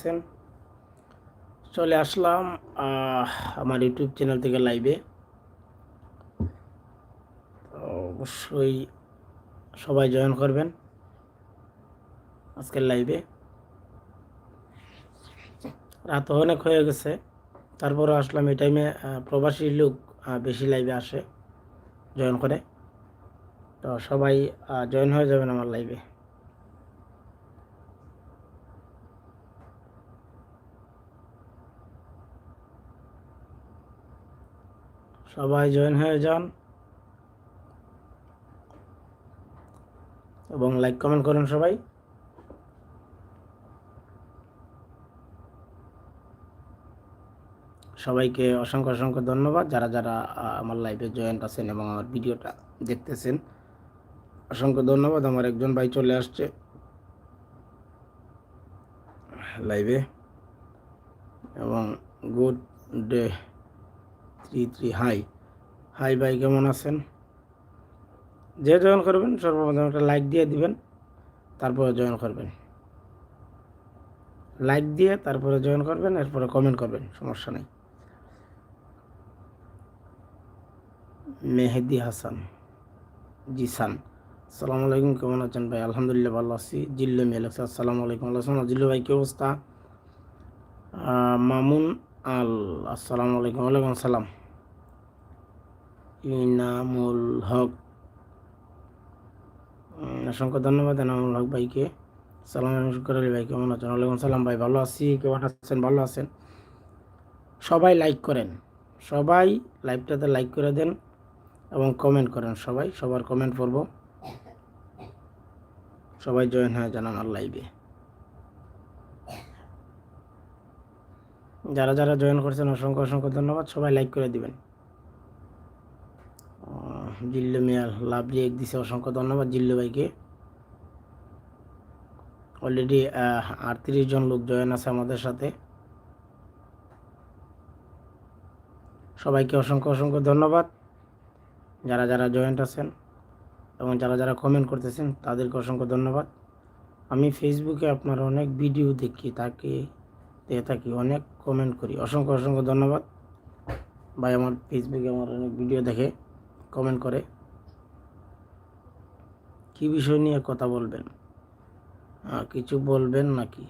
আছেন। চলে আসলাম আমার ইউটিউব চ্যানেল থেকে লাইভে। অবশ্যই সবাই জয়েন করবেন আজকের লাইভে। রাত অনেক হয়ে গেছে তারপরে আসলাম এই টাইমে প্রবাসী লোক বেশি লাইভে আসে, জয়েন করে। তো সবাই জয়েন হয়ে যাবেন আমার লাইভে। সবাই জয়েন হয়ে যান। এবং লাইক কমেন্ট করেন সবাই। সবাইকে অসংখ্য অসংখ্য ধন্যবাদ। যারা যারা আমার লাইভে জয়েন্ট আছেন এবং আমার ভিডিওটা দেখতেছেন, অসংখ্য ধন্যবাদ। আমার একজন ভাই চলে আসছে লাইভে এবং good day three three, hi. Hi ভাই, কেমন আছেন? যে জয়েন করবেন, সর্বপ্রথম একটা লাইক দিয়ে দিবেন, তারপরে জয়েন করবেন। লাইক দিয়ে তারপরে জয়েন করবেন, এরপরে কমেন্ট করবেন, সমস্যা নেই। মেহেদি হাসান, জিসান, আসসালামু আলাইকুম, কেমন আছেন ভাই? আলহামদুলিল্লাহ ভালো আছি। জিল্লু মেলেক্স, আসসালামু আলাইকুম আল্লাহ জিল্লু ভাই, কী অবস্থা? মামুন আল, আসসালামু আলাইকুম, ওয়ালাইকুম আসসালাম। ইনামুল হক। অসংখ্য ধন্যবাদ এনামুল হক ভাইকে। সালাম শুক্র আলী ভাই, কেমন আছেন? ওয়ালাইকুম সালাম ভাই, ভালো আছি? কেমন আছেন? ভালো আছেন? সবাই লাইক করেন। সবাই লাইভটাতে লাইক করে দেন এবং কমেন্ট করেন সবাই। সবার কমেন্ট পড়ব। সবাই জয়েন হয়ে যান আমার লাইভে যারা যারা জয়েন করছেন, অসংখ্য অসংখ্য ধন্যবাদ। সবাই লাইক করে দিবেন। জিল্লু মিয়াল লাভ রিয়েক দিছে, অসংখ্য ধন্যবাদ জিল্লু ভাইকে। অলরেডি আটত্রিশ জন লোক জয়েন আছে আমাদের সাথে। সবাইকে অসংখ্য অসংখ্য ধন্যবাদ। যারা যারা জয়েন্ট আছেন এবং যারা যারা কমেন্ট করতেছেন, তাদেরকে অসংখ্য ধন্যবাদ। আমি ফেসবুকে আপনার অনেক ভিডিও দেখি, তাকে দেখে থাকি, অনেক কমেন্ট করি। অসংখ্য অসংখ্য ধন্যবাদ। ভাই আমার ফেসবুকে আমার অনেক ভিডিও দেখে। কমেন্ট করে। কি বিষয় নিয়ে কথা বলবেন? কিছু বলবেন নাকি?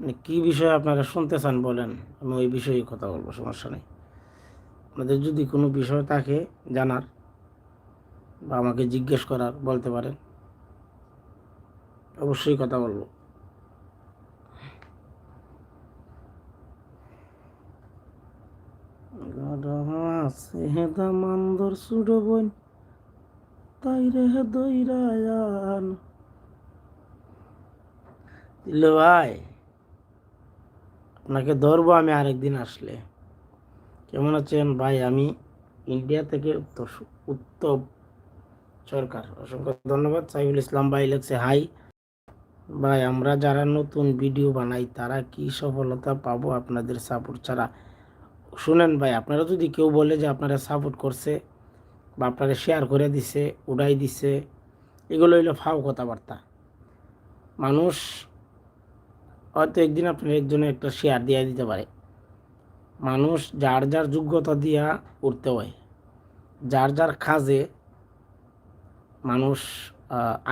মানে কী বিষয়ে আপনারা শুনতে চান বলেন, আমি ওই বিষয়ে কথা বলব, সমস্যা নেই। আপনাদের যদি কোনো বিষয় থাকে জানার বা আমাকে জিজ্ঞেস করার, বলতে পারেন। অবশ্যই কথা বলব। মান্দর সুডো বোন তাই রে দইরায়ান দিল ভাই, আপনাকে ধরবো আমি আরেকদিন আসলে। কেমন আছেন ভাই? আমি ইন্ডিয়া থেকে উত্তর উত্তম সরকার। অসংখ্য ধন্যবাদ। সাইফুল ইসলাম ভাই লেখছে, হাই ভাই, আমরা যারা নতুন ভিডিও বানাই, তারা কি সফলতা পাবো আপনাদের সাপোর্ট ছাড়া? শুনেন ভাই, আপনারা যদি কেউ বলে যে আপনারা সাপোর্ট করছে বা আপনারা শেয়ার করে দিছে, উড়াই দিছে, এগুলো হইল ফাও কথাবার্তা। মানুষ হয়তো একদিন আপনার একজনে একটা শেয়ার দিয়ে দিতে পারে। মানুষ যার যার যোগ্যতা দিয়া উঠতে হয়, যার যার কাজে মানুষ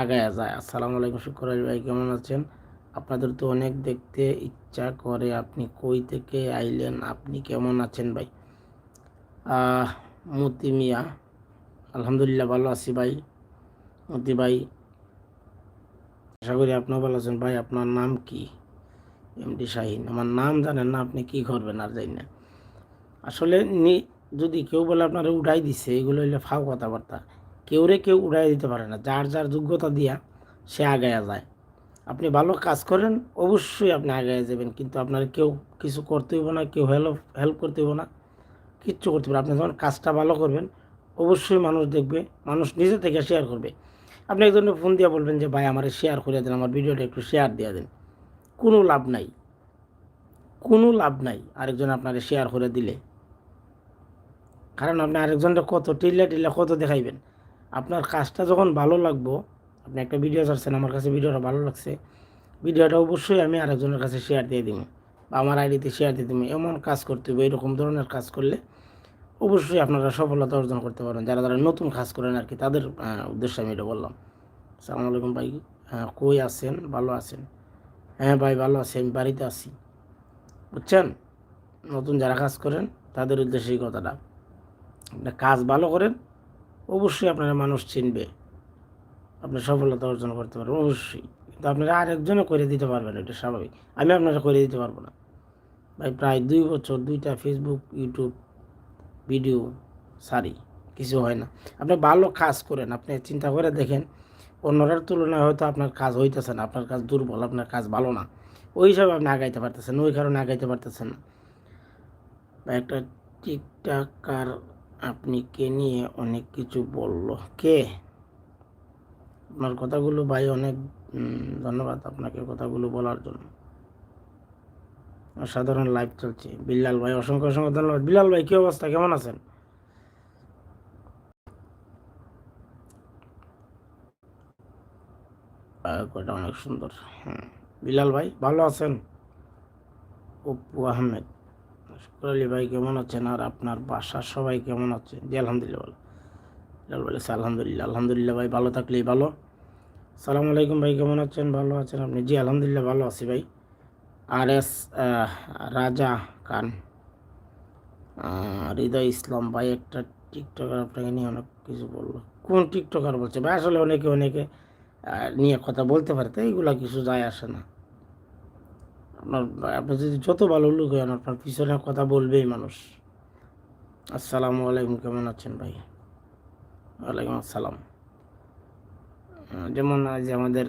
আগায়া যায়। আসসালামু আলাইকুম, শুক্র ভাই, কেমন আছেন? আপনাদের তো অনেক দেখতে ইচ্ছা করে আপনি কই থেকে আইলেন, আপনি কেমন আছেন ভাই? মতি মিয়া, আলহামদুলিল্লাহ ভালো আছি ভাই। মতি ভাই, আশা করি আপনিও ভালো আছেন। ভাই, আপনার নাম কি? এমডি শাহিন। আমার নাম জানেন না, আপনি কি করবেন আর জানি না। আসলে যদি কেউ বলে আপনারা উঠাই দিছে, এগুলো হইলে ফাও কথাবার্তা। কেউরে কেউ উড়াই দিতে পারে না। যার যার যোগ্যতা দিয়া সে আগায়া যায়। আপনি ভালো কাজ করেন, অবশ্যই আপনি আগায় যাবেন। কিন্তু আপনার কেউ কিছু করতে হইব না, কেউ হেল্প হেল্প করতে হইব না, কিচ্ছু করতে পারে আপনি যখন কাজটা ভালো করবেন, অবশ্যই মানুষ দেখবে, মানুষ নিজে থেকে শেয়ার করবে। আপনি একজনের ফোন দিয়ে বলবেন যে, ভাই, আমার শেয়ার করে দেন, আমার ভিডিওটা একটু শেয়ার দিয়ে দেন। কোনো লাভ নাই। কোনো লাভ নাই আরেকজন আপনারে শেয়ার করে দিলে। কারণ আপনি আরেকজনটা কত টিল্লা টিল্লা কত দেখাইবেন। আপনার কাজটা যখন ভালো লাগবো আপনি একটা ভিডিও ছাড়ছেন, আমার কাছে ভিডিওটা ভালো লাগছে। ভিডিওটা অবশ্যই আমি আরেকজনের কাছে শেয়ার দিয়ে দিব বা আমার আইডিতে শেয়ার দিয়ে দিব। এমন কাজ করতে হবে, এরকম ধরনের কাজ করলে অবশ্যই আপনারা সফলতা অর্জন করতে পারবেন। যারা যারা নতুন কাজ করেন আর কি, তাদের উদ্দেশ্যে আমি এটা বললাম। সালাম আলাইকুম ভাই। হ্যাঁ কই আছেন? ভালো আছেন? হ্যাঁ ভাই, ভালো আছি, আমি বাড়িতে আছি। বুঝছেন? নতুন যারা কাজ করেন, তাদের উদ্দেশ্যে এই কথাটা। কাজ ভালো করেন, অবশ্যই আপনারা মানুষ চিনবে। আপনি সফলতা অর্জন করতে পারবেন, অবশ্যই। কিন্তু আপনারা আরেকজনও করে দিতে পারবেন, এটা স্বাভাবিক। আমি আপনারা করে দিতে পারব না। ভাই, প্রায় দুই বছর দুইটা ফেসবুক ইউটিউব ভিডিও সারি কিছু হয় না। আপনি ভালো কাজ করেন, আপনি চিন্তা করে দেখেন, অন্যরার তুলনায় হয়তো আপনার কাজ হইতেছে না, আপনার কাজ দুর্বল, আপনার কাজ ভালো না। ওই হিসাবে আপনি আগাইতে পারতেছেন, ওই কারণে আগাইতে পারতেছেন না। বা একটা টিকটাকার আপনি কে নিয়ে অনেক কিছু বলল? কে? আপনার কথাগুলো ভাই অনেক ধন্যবাদ আপনাকে কথাগুলো বলার জন্য। সাধারণ লাইভ চলছে। বিল্লাল ভাই, অসংখ্য অসংখ্য ধন্যবাদ। বিল্লাল ভাই, কি অবস্থা? কেমন আছেন? অনেক সুন্দর। হ্যাঁ বিলাল ভাই, ভালো আছেন? অপু আহমেদ। ভাই কেমন আছেন? আর আপনার বাসার সবাই কেমন আছে? জি, আলহামদুলিল্লাহ বিলাল বলেছে আলহামদুলিল্লাহ আলহামদুলিল্লাহ ভাই, ভালো থাকলেই ভালো। সালাম আলাইকুম ভাই, কেমন আছেন? ভালো আছেন আপনি? জি, আলহামদুলিল্লাহ, ভালো আছি ভাই। আর এস রাজা খান। হৃদয় ইসলাম ভাই, একটা টিকটকার আপনাকে নিয়ে অনেক কিছু বলল। কোন টিকটকার বলছে? ভাই, আসলে অনেকে অনেকে নিয়ে কথা বলতে পারে তো এইগুলা কিছু যায় আসে না। আপনার, আপনি যদি যত ভালো লোক হন, আপনার পিছনে কথা বলবেই মানুষ। আসসালামু আলাইকুম, কেমন আছেন ভাই? ওয়ালাইকুম আসসালাম। যেমন আজ আমাদের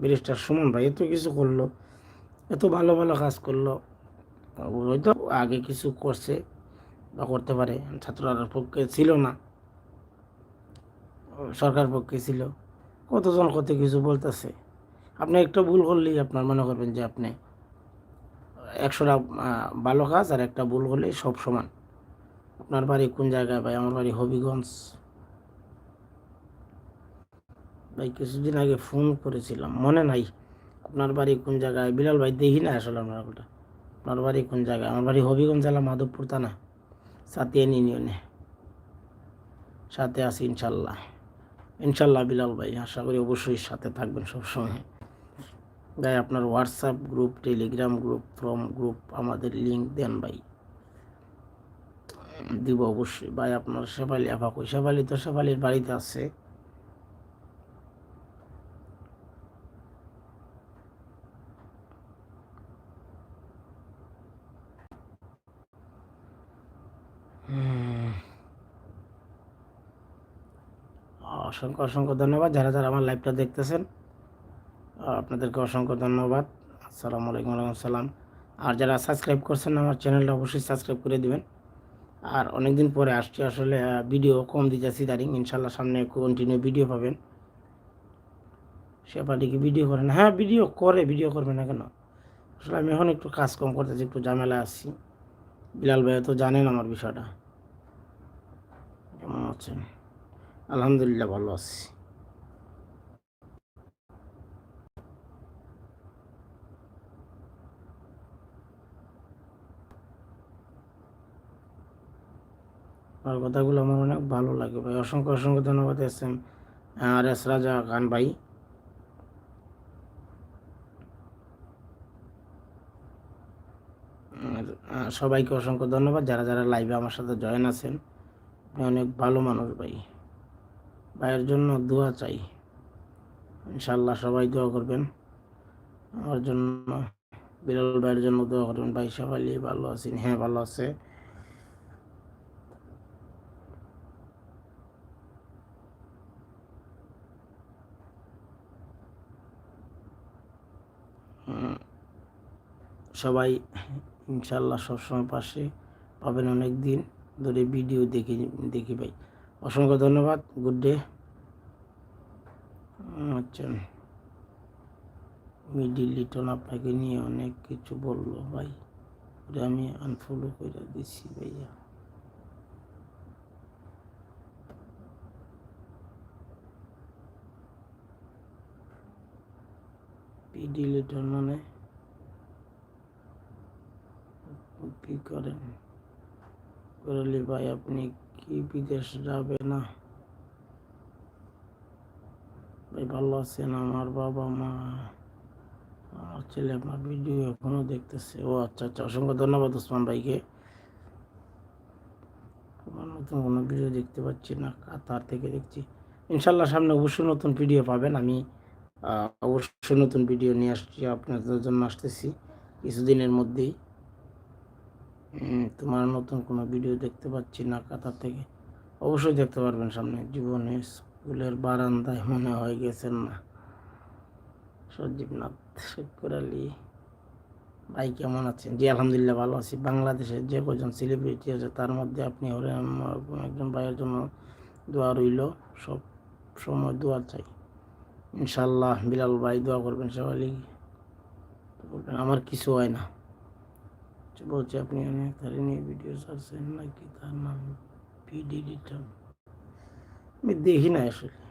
ব্যারিস্টার সুমন ভাই এত কিছু করল, এত ভালো ভালো কাজ করল, হয়তো আগে কিছু করছে বা করতে পারে ছাত্ররার পক্ষে ছিল না, সরকার পক্ষে ছিল, কতজন কত কিছু বলতেছে। আপনি একটা ভুল করলেই আপনার মনে করবেন যে আপনি একশোটা ভালো কাজ আর একটা ভুল করলেই সব সমান। আপনার বাড়ি কোন জায়গায় ভাই? আমার বাড়ি হবিগঞ্জ। ভাই, কিছুদিন আগে ফোন করেছিলাম। মনে নাই আপনার বাড়ি কোন জায়গায়? বিলাল ভাই, দেখি না আসলে আপনার ওটা আপনার বাড়ি কোন জায়গায়? আমার বাড়ি হবিগঞ্জ জেলা, মাধবপুর থানা সাথে ইউনিয়নে। সাথে আছি ইনশাল্লাহ। ইনশাল্লাহ বিলাল ভাই, আশা করি অবশ্যই সাথে থাকবেন সবসময়। ভাই, আপনার WhatsApp group Telegram group from group আমাদের লিঙ্ক দেন ভাই। দিব অবশ্যই। ভাই, আপনার শেফালি আপা কই? শেফালি তো শেফালির বাড়িতে আছে। অসংখ্য অসংখ্য ধন্যবাদ। যারা যারা আমার লাইভটা দেখতেছেন আপনাদেরকে অসংখ্য ধন্যবাদ। আসসালামু আলাইকুম ওয়ালাইকুম সালাম। আর যারা সাবস্ক্রাইব করছেন আমার চ্যানেলটা অবশ্যই সাবস্ক্রাইব করে দিবেন। আর অনেকদিন পরে আসছি আসলে ভিডিও কম দিতেছি দাঁড়িয়ে ইনশাল্লাহ সামনে কন্টিনিউ ভিডিও পাবেন। সে সেপাটি কি ভিডিও করেন হ্যাঁ ভিডিও করে ভিডিও করবে না কেন? আসলে আমি এখন একটু কাজ কম করতেছি, একটু ঝামেলা আসছি বিলাল ভাই তো জানেন আমার বিষয়টা। কেমন আলহামদুলিল্লাহ ভালো আছি। আর কথাগুলো আমার অনেক ভালো লাগে ভাই। অসংখ্য অসংখ্য ধন্যবাদ এস এম, আর এস রাজা খান ভাই। সবাইকে অসংখ্য ধন্যবাদ। যারা যারা লাইভে আমার সাথে জয়েন আছেন অনেক ভালো মানুষ ভাই। ভাইয়ের জন্য দোয়া চাই। ইনশাল্লাহ সবাই দোয়া করবেন। আমার জন্য বিরল ভাইয়ের জন্য দোয়া করবেন। ভাই সবাই ভালো আছেন? হ্যাঁ ভালো আছে। সবাই ইনশাল্লাহ সবসময় পাশে পাবেন অনেক দিন ধরে ভিডিও দেখি দেখি ভাই। অসংখ্য ধন্যবাদ গুড ডে আচ্ছা মিডিল লিটন আপনাকে নিয়ে অনেক কিছু বলল ভাই আমি আনফলো করে দিছি ভাইয়া। পি ডিলিটর মানে কি করেন? করলি ভাই, আপনি কি বিদেশ যাবে না? ভাই, ভালো আছেন আমার বাবা মা। আমার ছেলে আপনার ভিডিও এখনও দেখতেছে। ও আচ্ছা আচ্ছা অসংখ্য ধন্যবাদ ওসমান ভাইকে। আমার নতুন কোনো ভিডিও দেখতে পাচ্ছি না, কাতার থেকে দেখছি। ইনশাল্লাহ সামনে অবশ্যই নতুন ভিডিও পাবেন। আমি অবশ্যই নতুন ভিডিও নিয়ে আসছি, আপনাদের জন্য আসতেছি কিছুদিনের মধ্যেই। তোমার নতুন কোনো ভিডিও দেখতে পাচ্ছি না কাতার থেকে। অবশ্যই দেখতে পারবেন সামনে। জীবনে স্কুলের বারান্দায় মনে হয় গেছেন না। সজীবনাথ শেখর আলী। ভাই, কেমন আছেন? জি, আলহামদুলিল্লাহ ভালো আছি। বাংলাদেশের যে কজন সেলিব্রিটি আছে, তার মধ্যে আপনি হলে একজন ভাইয়ের জন্য দোয়া রইল। সব সময় দোয়া চাই। ইনশাল্লাহ বিলাল ভাই দোয়া করবেন সবাই। আমার কিছু হয় না। বলছে আপনি অনেক তারিখ নিয়ে ভিডিও ছাড়ছেন নাকি তার নাম পিডি রিটার্ন আমি দেখি না আসলে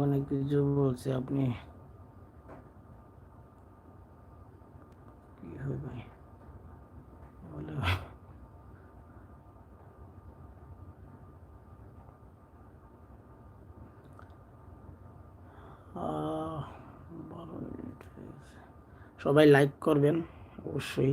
অনেক কিছু বলছে আপনি কি হবে? বলে। সবাই লাইক করবেন অবশ্যই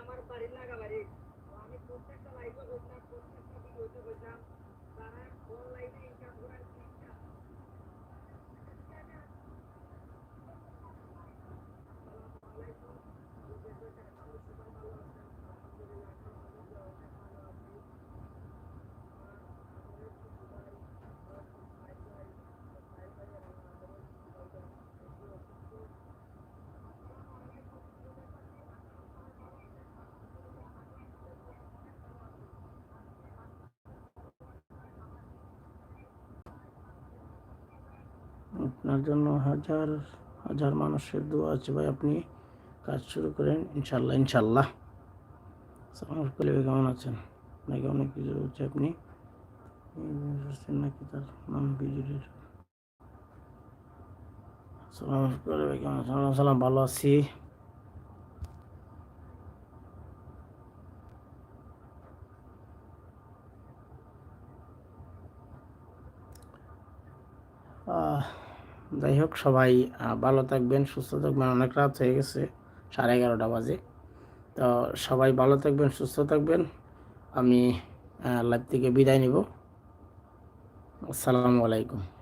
আমার বাড়ির লাগা বাড়ি আমি প্রত্যেকটা লাইভে বলছিলাম প্রত্যেকটা ভিডিওতে বলছিলাম তারা অনলাইনে ইনকাম করার চেষ্টা আপনার জন্য হাজার হাজার মানুষের দোয়া আছে ভাই। আপনি কাজ শুরু করেন ইনশাল্লাহ ইনশাল্লাহ। সালাম কলিবে কেমন আছেন? নাকি অনেক কিছু বলছে আপনি? নাকি তার নাম বিজুলির? সালাম কলিবে ভালো আছি। আহ, যাই হোক, সবাই ভালো থাকবেন, সুস্থ থাকবেন। অনেক রাত হয়ে গেছে, সাড়ে এগারোটা বাজে। তো সবাই ভালো থাকবেন, সুস্থ থাকবেন। আমি লাইভ থেকে বিদায় নিব। আসসালামু আলাইকুম।